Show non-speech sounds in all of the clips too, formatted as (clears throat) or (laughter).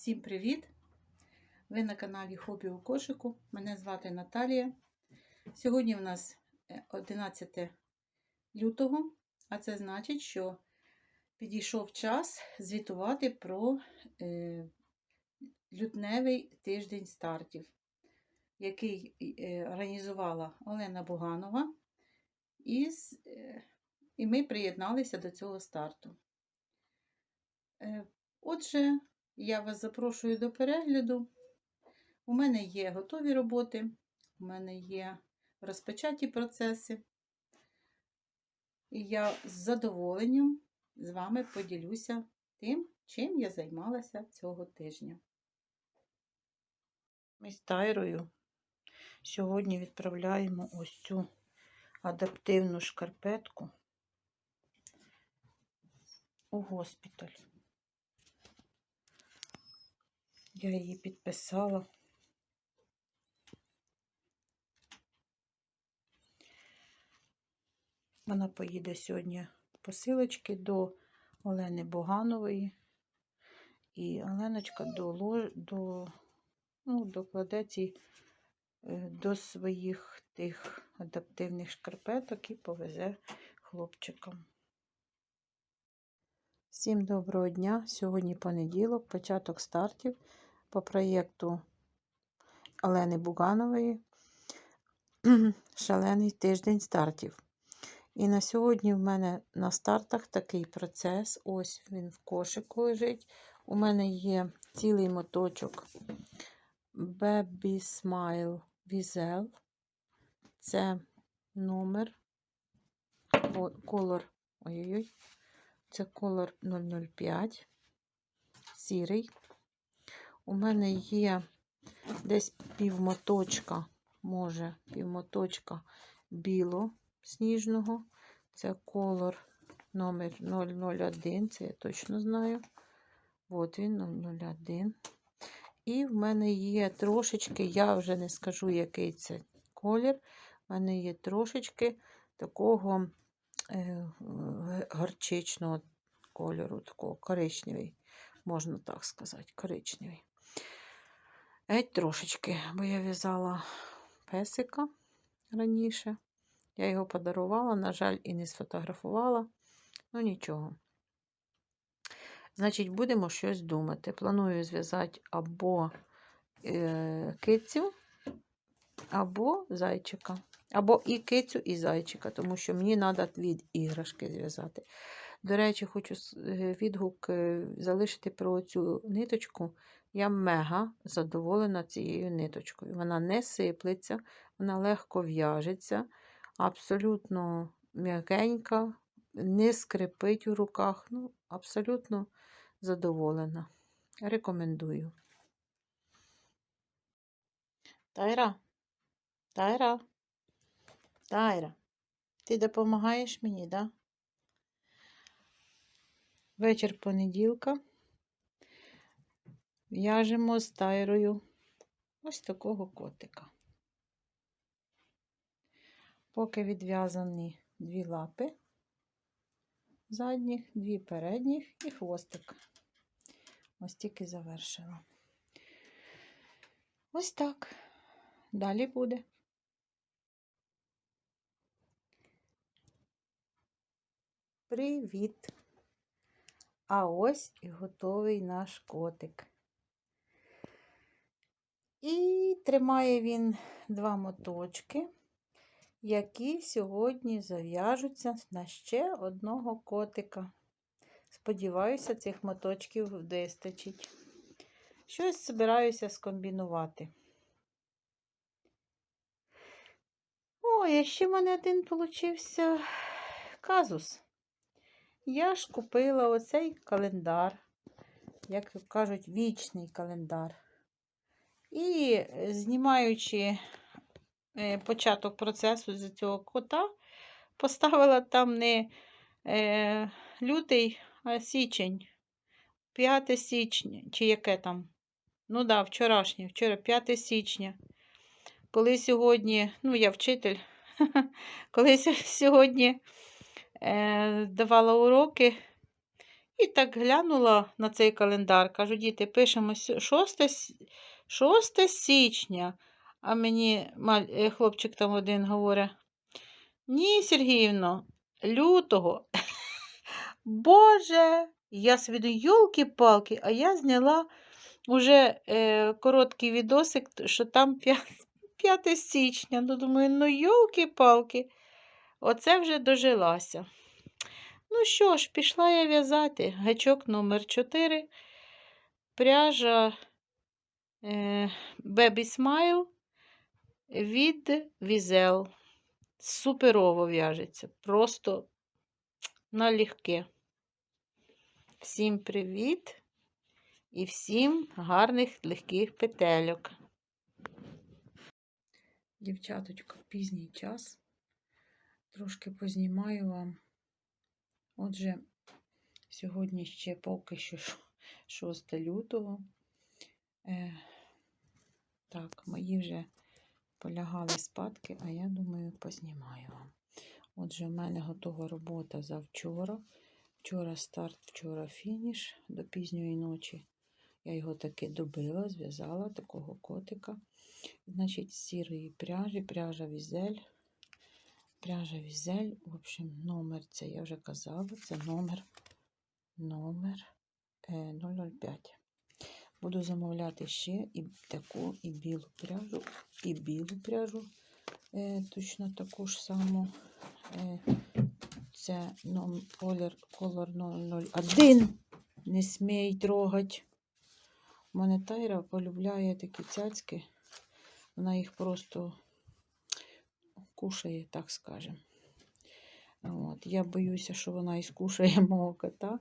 Всім привіт! Ви на каналі Хобі у кошику. Мене звати Наталія. Сьогодні у нас е, 11 лютого, а це значить, що підійшов час звітувати про е, лютневий тиждень стартів, який е, організувала Олена Буганова. І, е, ми приєдналися до цього старту. Е, Отже, я вас запрошую до перегляду. У мене є готові роботи, у мене є розпочаті процеси. І я з задоволенням з вами поділюся тим, чим я займалася цього тижня. Ми з Тайрою сьогодні відправляємо ось цю адаптивну шкарпетку у госпіталь. Я її підписала. Вона поїде сьогодні посилочки до Олени Боганової. І Оленочка до, до, ну, докладе ці е, до своїх тих адаптивних шкарпеток і повезе хлопчикам. Всім доброго дня! Сьогодні понеділок, початок стартів по проєкту Олени Буганової (clears throat) Шалений тиждень стартів. І на сьогодні в мене на стартах такий процес. Ось він в кошику лежить. У мене є цілий моточок Baby Smile Wiesel. Це номер, колор, ой-ой-ой, це колор 005, сірий. У мене є десь півмоточка, може, півмоточка біло сніжного. Це колор номер 001, це я точно знаю. От він 001. І в мене є трошечки, я вже не скажу, який це колір. В мене є трошечки такого горчичного кольору, такого коричневий, можна так сказати, коричневий. Геть трошечки, бо я в'язала песика раніше. Я його подарувала, на жаль, і не сфотографувала. Ну, нічого. Значить, будемо щось думати. Планую зв'язати або е, кицю, або зайчика. Або і кицю, і зайчика, тому що мені треба від іграшки зв'язати. До речі, хочу е, відгук е, залишити про цю ниточку. Я мега задоволена цією ниточкою. Вона не сиплеться, вона легко в'яжеться, абсолютно м'якенька, не скрипить у руках. Ну, абсолютно задоволена. Рекомендую. Тайра, Тайра, Тайра, ти допомагаєш мені, да? Вечір понеділка. В'яжемо з тайрою ось такого котика. Поки відв'язані дві лапи задніх, дві передніх і хвостик. Ось тільки завершила. Ось так. Далі буде. Привіт! А ось і готовий наш котик. І тримає він два моточки, які сьогодні зав'яжуться на ще одного котика. Сподіваюся, цих моточків вистачить. Щось збираюся скомбінувати. О, а ще в мене один получився казус. Я ж купила оцей календар, як кажуть, вічний календар. І е, знімаючи е, початок процесу з цього кота, поставила там не е, лютий, а січень. 5 січня, чи яке там? Ну да, вчорашнє, вчора 5 січня. Коли сьогодні, ну я вчитель, (laughs) коли сьогодні давала уроки, І так глянула на цей календар. Кажу, діти, пишемо 6, 6 січня. А мені е, хлопчик там один говорить: Ні, Сергіївно, лютого. (laughs) Боже, я собі думаю, йолки-палки, а я зняла уже е, короткий відосик, що там 5, 5 (laughs) січня. Ну, думаю, ну йолки-палки, оце вже дожилася. Ну що ж, пішла я в'язати. Гачок номер 4 пряжа е, Smile від Візел. Суперово в'яжеться. Просто налегке. Всім привіт і всім гарних легких петельок. Дівчаточка, пізній час. Трошки познімаю вам. Отже, сьогодні ще поки що 6 лютого. Е, так, мої вже полягали спадки, а я думаю, познімаю вам. Отже, в мене готова робота за вчора. Вчора старт, вчора фініш до пізньої ночі. Я його таки добила, зв'язала такого котика. Значить, з сірої пряжі, пряжа візель. Пряжа візель. В общем, номер це я вже казала, це номер, номер е, 005. Буду замовляти ще і таку, і білу пряжу, і білу пряжу. Е, точно таку ж саму. Е, це колір, колор 001. Не смій трогать. У мене Тайра полюбляє такі цяцьки. Вона їх просто кушає, так скажемо. От. Я боюся, що вона і скушає (laughs) мого кота.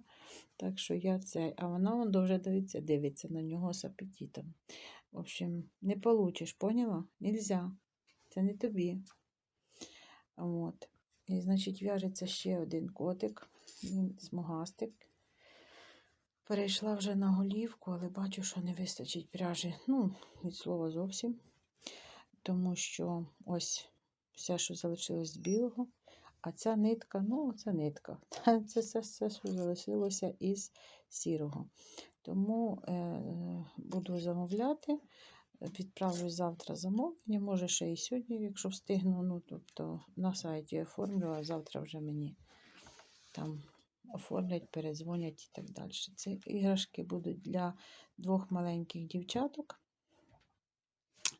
Так що я це. А вона он дуже дивиться, дивиться на нього з апетитом. В общем, не получиш, поняла? Нельзя. Це не тобі. От. І, значить, в'яжеться ще один котик. Він смугастик. Перейшла вже на голівку, але бачу, що не вистачить пряжі. Ну, від слова зовсім. Тому що ось все, що залишилось з білого. А ця нитка, ну, це нитка. (laughs) Це все, все що залишилося із сірого. Тому е, буду замовляти. Відправлю завтра замовлення, може ще і сьогодні, якщо встигну. Ну, тобто на сайті оформлю, а завтра вже мені там оформлять, передзвонять і так далі. Ці іграшки будуть для двох маленьких дівчаток.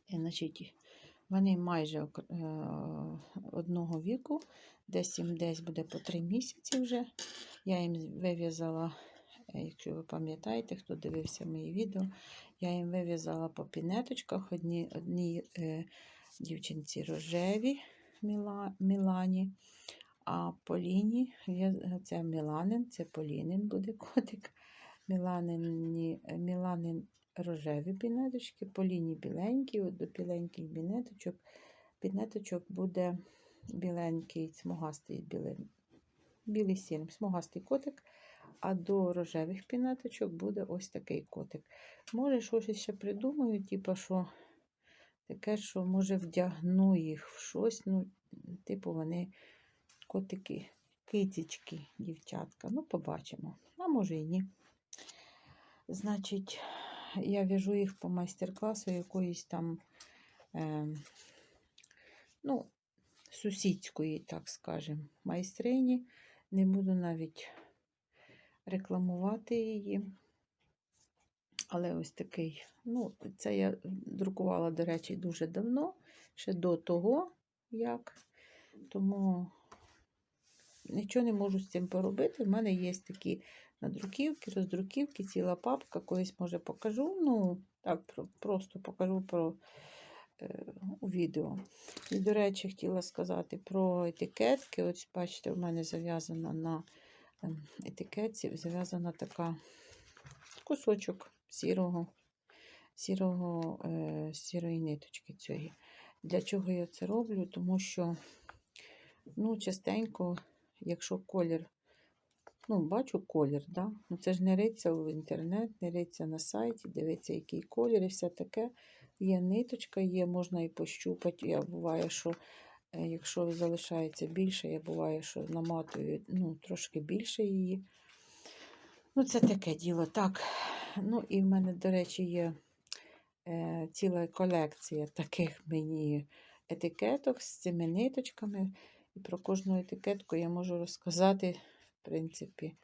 І, значить, вони майже е, одного віку, десь їм десь буде по три місяці вже. Я їм вив'язала, е, якщо ви пам'ятаєте, хто дивився мої відео, я їм вив'язала по пінеточках одні, одній е, дівчинці рожеві Міла, Мілані, а Поліні, це Міланин, це Полінин буде (laughs) котик. Міланин, Міланин рожеві пінеточки, Поліні біленькі, до біленьких бінеточок. Бінеточок буде біленький, смугастий білий, білий сірим, смугастий котик, а до рожевих пінеточок буде ось такий котик. Може, щось ще придумаю, типу, що таке, що може вдягну їх в щось. Ну, типу, вони котики, китічки, дівчатка. Ну, побачимо. А може і ні. Значить, я в'яжу їх по майстер-класу якоїсь там, е, ну, сусідської, так скажемо, майстрині. Не буду навіть рекламувати її. Але ось такий, ну, це я друкувала, до речі, дуже давно, ще до того, як. Тому нічого не можу з цим поробити. В мене є такі надруківки, роздруківки, ціла папка, колись, може, покажу. Ну, так, просто покажу про е, у відео. І, до речі, хотіла сказати про етикетки. Ось, бачите, у мене зав'язана на етикетці, зав'язана така кусочок сірого, сірого, е, сірої ниточки цієї. Для чого я це роблю? Тому що, ну, частенько, якщо колір, ну, бачу колір, да? ну, це ж не риться в інтернет, не риться на сайті, дивиться, який колір і все таке. Є ниточка, є, можна і пощупати. Я буває, що е, якщо залишається більше, я буває, що наматую ну, трошки більше її. Ну, це таке діло. Так. Ну, і в мене, до речі, є е, ціла колекція таких мені етикеток з цими ниточками. І про кожну етикетку я можу розказати, в принципі,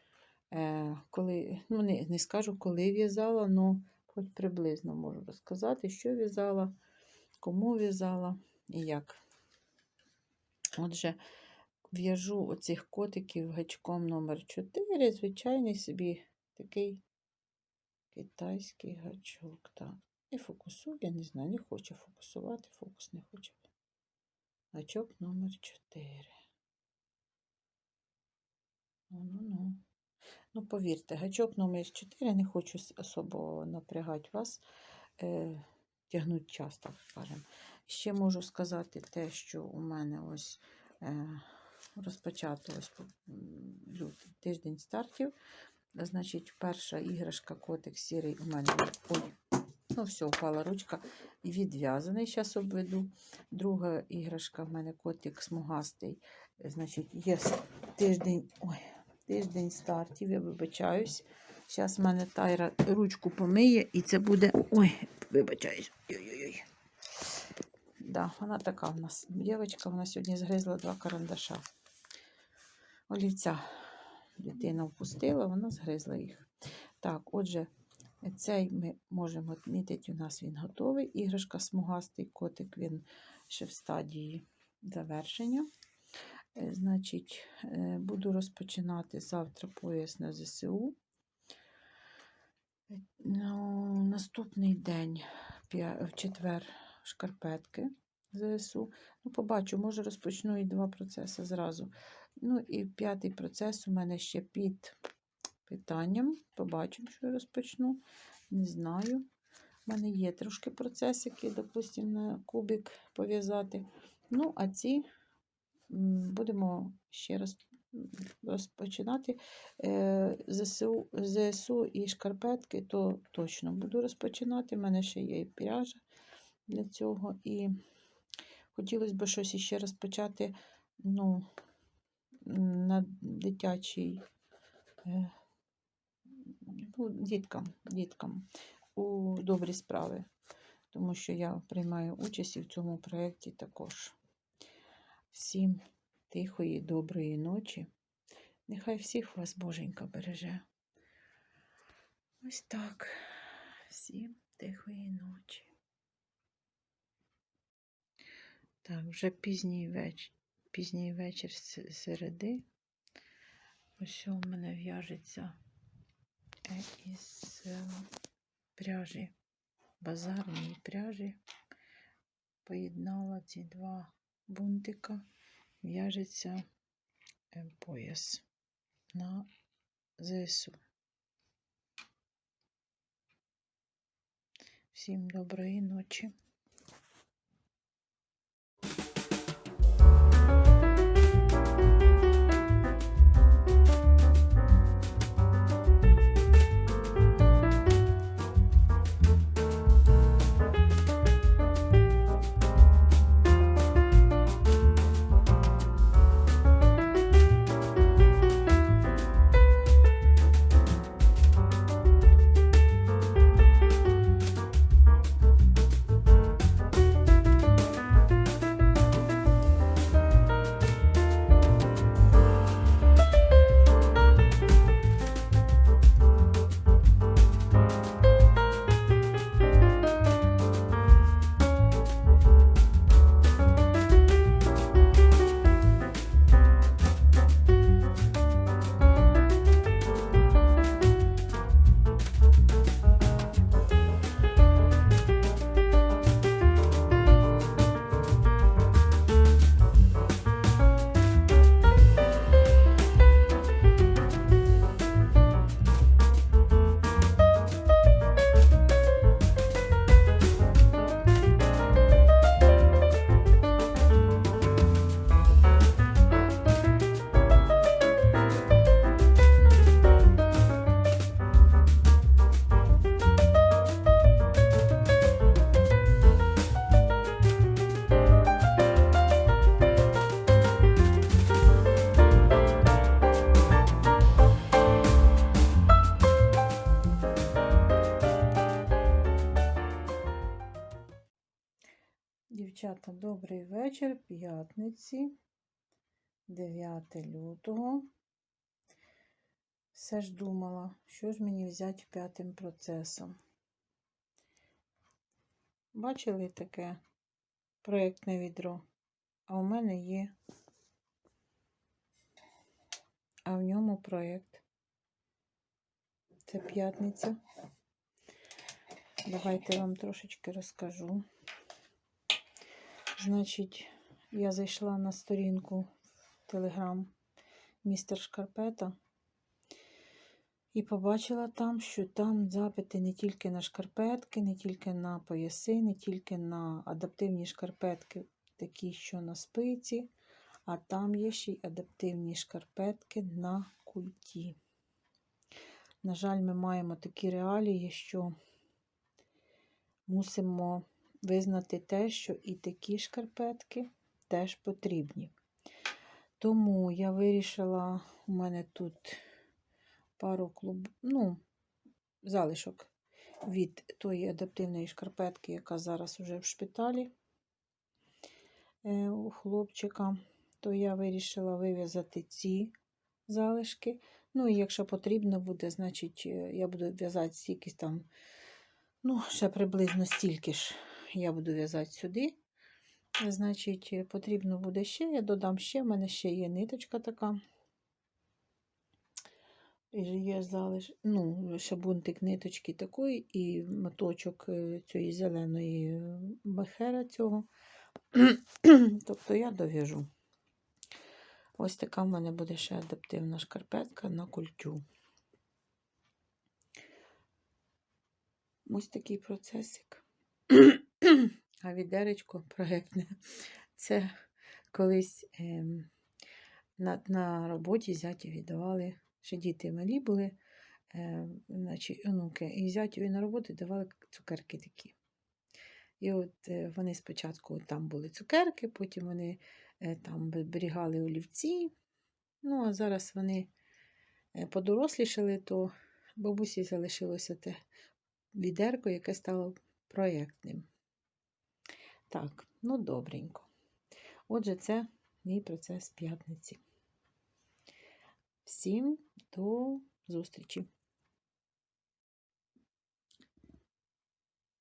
е, коли, ну, не, не скажу, коли в'язала, але хоч приблизно можу розказати, що в'язала, кому в'язала і як. Отже, в'яжу оцих котиків гачком номер 4 звичайний собі такий китайський гачок. Так. І фокусую, я не знаю, не хочу фокусувати, фокус не хоче. Гачок номер 4. Ну-ну-ну. Ну, повірте, гачок номер 4 не хочу особо напрягати вас, е, тягнуть час, так скажемо. Ще можу сказати те, що у мене ось е, розпочато тиждень стартів. Значить, перша іграшка котик сірий у мене. Ой, ну все, упала ручка. Відв'язаний, зараз обведу. Друга іграшка в мене котик смугастий. Е, Значить, є тиждень, ой, тиждень стартів, я вибачаюсь. Зараз в мене тайра ручку помиє, і це буде. Ой, вибачаюсь. Ой-ой-ой. Да, вона така в нас. Дівчинка, вона сьогодні згризла два карандаша. Олівця дитина впустила, вона згризла їх. Так, отже, цей ми можемо відмітити, у нас він готовий. Іграшка смугастий котик, він ще в стадії завершення. Е, Значить, е, буду розпочинати завтра пояс на ЗСУ. Е, Ну, наступний день, в четвер, шкарпетки ЗСУ. Ну, побачу, може розпочну і два процеси зразу. Ну і п'ятий процес у мене ще під питанням. Побачимо, що я розпочну. Не знаю. У мене є трошки процесики, допустимо, на кубик пов'язати. Ну, а ці будемо ще раз розпочинати. Е, ЗСУ, ЗСУ і шкарпетки, то точно буду розпочинати. У мене ще є і пряжа для цього. І хотілося б щось іще розпочати ну, на дитячий. е, Ну, діткам, діткам у добрі справи, тому що я приймаю участь і в цьому проєкті також. Всім тихої, доброї ночі. Нехай всіх вас Боженька береже. Ось так. Всім тихої ночі. Так, вже пізній вечір, пізній вечір середи. Ось у мене в'яжеться е, із е, пряжі, базарної пряжі. Поєднала ці два бунтика, в'яжеться е, пояс на ЗСУ. Всім доброї ночі. П'ятниці, 9 лютого. Все ж думала, що ж мені взяти п'ятим процесом. Бачили таке проєктне відро? А у мене є. А в ньому проєкт. Це п'ятниця. Давайте я вам трошечки розкажу. Значить, я зайшла на сторінку Телеграм містер Шкарпета і побачила там, що там запити не тільки на шкарпетки, не тільки на пояси, не тільки на адаптивні шкарпетки, такі, що на спиці, а там є ще й адаптивні шкарпетки на культі. На жаль, ми маємо такі реалії, що мусимо визнати те, що і такі шкарпетки теж потрібні. Тому я вирішила, у мене тут пару клуб, ну, залишок від тої адаптивної шкарпетки, яка зараз уже в шпиталі е, у хлопчика, то я вирішила вив'язати ці залишки. Ну, і якщо потрібно буде, значить, е, я буду в'язати стільки там, ну, ще приблизно стільки ж я буду в'язати сюди. Значить, е, потрібно буде ще, я додам ще, в мене ще є ниточка така. Є залиш, ну, ще бунтик ниточки такої, і моточок е, цієї зеленої бахера цього. (clears throat) тобто я дов'яжу. Ось така в мене буде ще адаптивна шкарпетка на культю. Ось такий процесик. А відеречко проєктне. Це колись ем, на, на роботі зяті віддавали, ще діти малі були, е, значить, онуки, і зятю на роботу давали цукерки такі. І от е, вони спочатку там були цукерки, потім вони е, там зберігали олівці. Ну, а зараз вони е, подорослішали, то бабусі залишилося те відерко, яке стало проєктним. Так, ну добренько. Отже, це мій процес п'ятниці. Всім до зустрічі.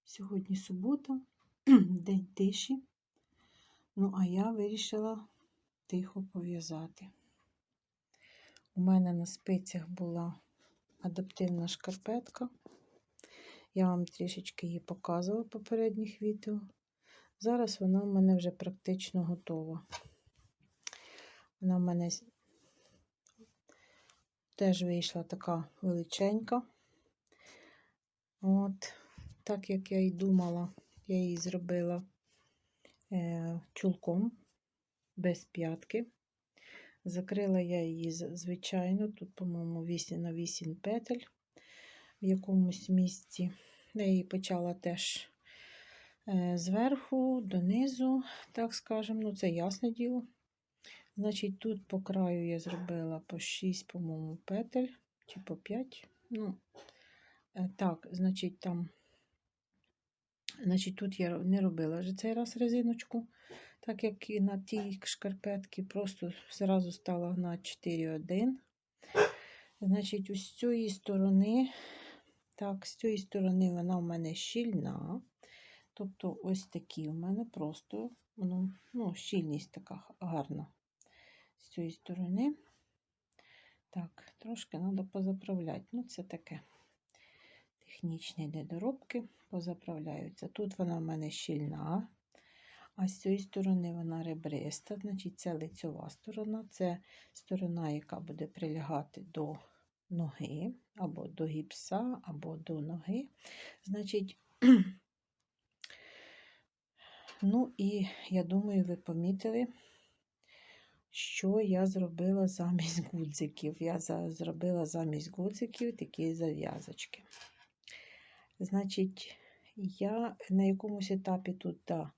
Сьогодні субота, (clears throat) день тиші. Ну, а я вирішила тихо пов'язати. У мене на спицях була адаптивна шкарпетка. Я вам трішечки її показувала в попередніх відео. Зараз вона в мене вже практично готова. Вона в мене теж вийшла така величенька. От, так як я і думала, я її зробила е, чулком без п'ятки. Закрила я її, звичайно, тут, по-моєму, 8 на 8 петель в якомусь місці. Я її почала теж зверху донизу, так скажемо, ну це ясне діло. Значить, тут по краю я зробила по 6, по-моєму, петель, чи по 5. Ну, е, так, значить, там, значить, тут я не робила вже цей раз резиночку, так як і на тій шкарпетці, просто зразу стала на 4,1. Значить, ось з цієї сторони, так, з цієї сторони вона у мене щільна. Тобто, ось такі у мене просто ну, ну, щільність така гарна з цієї сторони. Так, трошки треба позаправляти. Ну, це таке технічні недоробки, позаправляються. Тут вона в мене щільна, а з цієї сторони вона ребриста, значить, це лицьова сторона, це сторона, яка буде прилягати до ноги, або до гіпса, або до ноги. Значить, (clears throat) ну і я думаю, ви помітили, що я зробила замість (laughs) гудзиків. Я зробила замість гудзиків такі зав'язочки. Значить, я на якомусь етапі тут, да,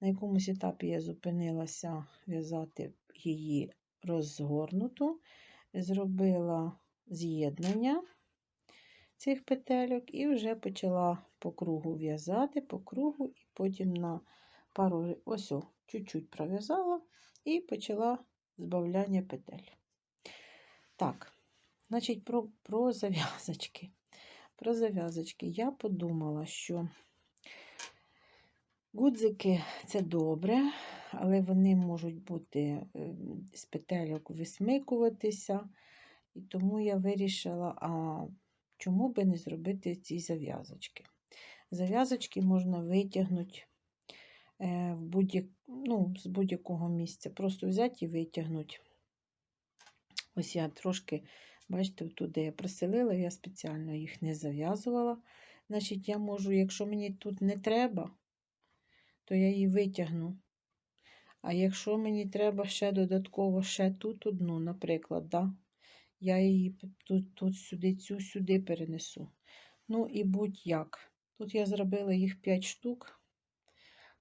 на якомусь етапі я зупинилася в'язати її розгорнуту, зробила з'єднання цих петельок і вже почала по кругу в'язати, по кругу, і потім на пару ось о, чуть-чуть пров'язала і почала збавляння петель. Так, значить, про, про зав'язочки. Про зав'язочки. Я подумала, що гудзики це добре, але вони можуть бути е, з петельок висмикуватися. І тому я вирішила, а чому би не зробити ці зав'язочки. Зав'язочки можна витягнути в будь ну, з будь-якого місця. Просто взяти і витягнути. Ось я трошки, бачите, тут, де я приселила, я спеціально їх не зав'язувала. Значить, я можу, якщо мені тут не треба, то я її витягну. А якщо мені треба ще додатково ще тут одну, наприклад, да, я її тут, тут сюди, цю сюди перенесу. Ну і будь-як. Тут я зробила їх 5 штук.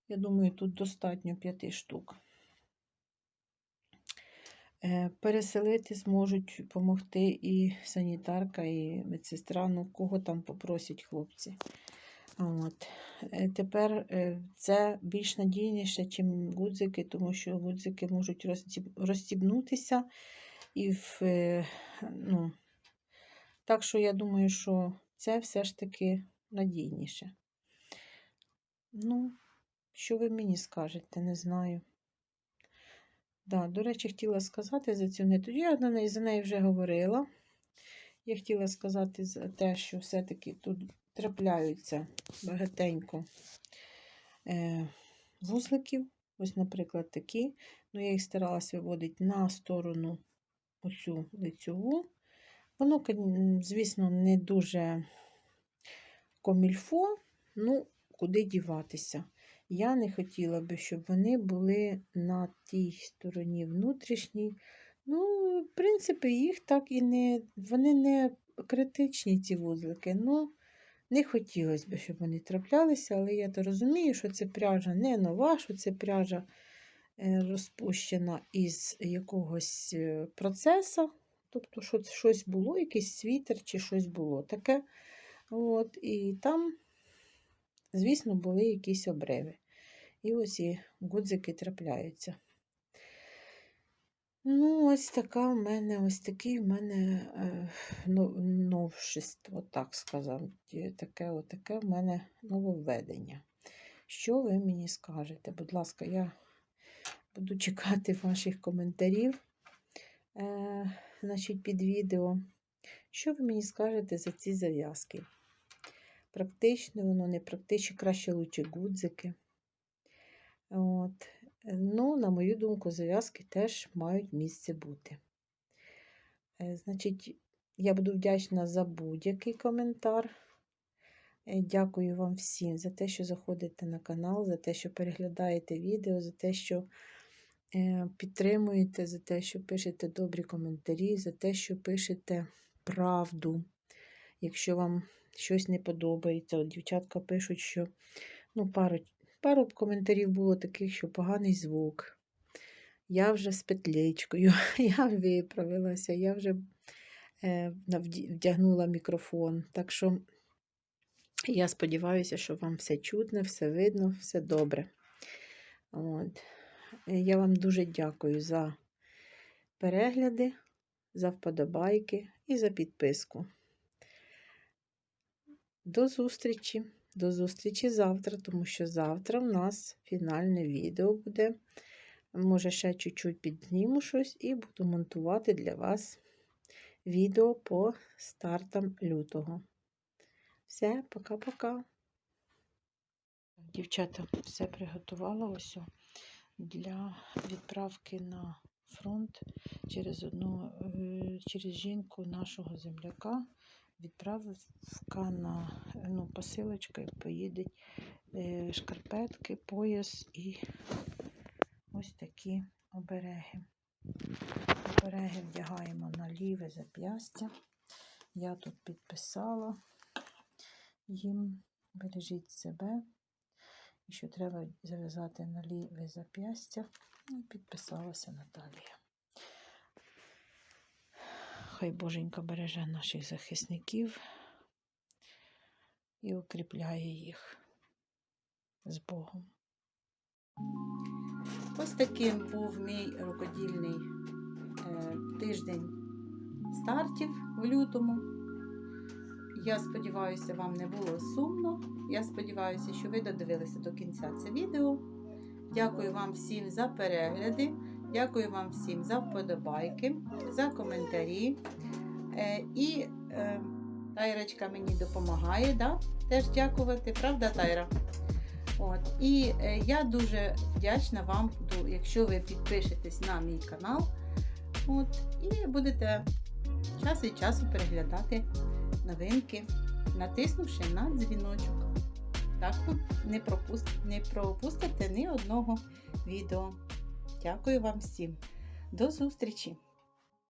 Я думаю, тут достатньо 5 штук. Е, Переселити зможуть допомогти і санітарка, і медсестра, ну кого там попросять хлопці. От. Е, Тепер е, це більш надійніше, ніж гудзики, тому що гудзики можуть розстібнутися. І в, ну, так що я думаю, що це все ж таки надійніше. Ну, що ви мені скажете, не знаю. Да, до речі, хотіла сказати за цю ниту. Я на неї, за неї вже говорила. Я хотіла сказати за те, що все-таки тут трапляються багатенько е, вузликів. Ось, наприклад, такі. Ну, я їх старалася виводити на сторону оцю лицьову. Воно, звісно, не дуже комільфо, ну, куди діватися. Я не хотіла би, щоб вони були на тій стороні внутрішній. Ну, в принципі, їх так і не. Вони не критичні, ці вузлики. Ну, не хотілося б, щоб вони траплялися, але я то розумію, що це пряжа не нова, що це пряжа е, розпущена із якогось е, процесу. Тобто, що щось було, якийсь світер чи щось було таке. От, і там, звісно, були якісь обриви. І ось і гудзики трапляються. Ну, ось така в мене, ось такий в мене е, но- новшество, так сказати. Таке, отаке в мене нововведення. Що ви мені скажете? Будь ласка, я буду (laughs) чекати ваших коментарів е, значить, під відео. Що ви мені скажете за ці зав'язки? Практично воно не практично, краще лучше гудзики. От. Ну, на мою думку, зав'язки теж мають місце бути. Е, Значить, я буду вдячна за будь-який коментар. Е, Дякую вам всім за те, що заходите на канал, за те, що переглядаєте відео, за те, що е, підтримуєте, за те, що пишете добрі коментарі, за те, що пишете правду. Якщо вам щось не подобається, от дівчатка пишуть, що ну, пару, пару коментарів було таких, що поганий звук. Я вже з петличкою, (laughs) я виправилася, я вже е, вдягнула мікрофон. Так що я сподіваюся, що вам все чутно, все видно, все добре. От. Я вам дуже дякую за перегляди, за вподобайки і за підписку. До зустрічі! До зустрічі завтра, тому що завтра в нас фінальне відео буде. Може, ще чуть-чуть підзніму щось і буду монтувати для вас відео по стартам лютого. Все, пока-пока. Дівчата, все приготувала ось для відправки на фронт через одну, е, через жінку нашого земляка. Відправка на ну, посилочка і поїдуть е, шкарпетки, пояс і ось такі обереги. Обереги вдягаємо на ліве зап'ястя. Я тут підписала їм бережіть себе. І що треба зав'язати на ліве зап'ястя. Ну, підписалася Наталія. Хай Боженька береже наших захисників і укріпляє їх з Богом. Ось таким був мій рукодільний е, тиждень стартів в лютому. Я сподіваюся, вам не було сумно. Я сподіваюся, що ви додивилися до кінця це відео. Дякую вам всім за перегляди. Дякую вам всім за вподобайки, за коментарі. Е, і е, Тайрочка мені допомагає, да? теж дякувати, правда, Тайра? От. І е, я дуже вдячна вам якщо ви підпишетесь на мій канал. От, і будете час від часу переглядати новинки, натиснувши на дзвіночок. Так ви не пропустите ні одного відео. Дякую вам всім. До зустрічі!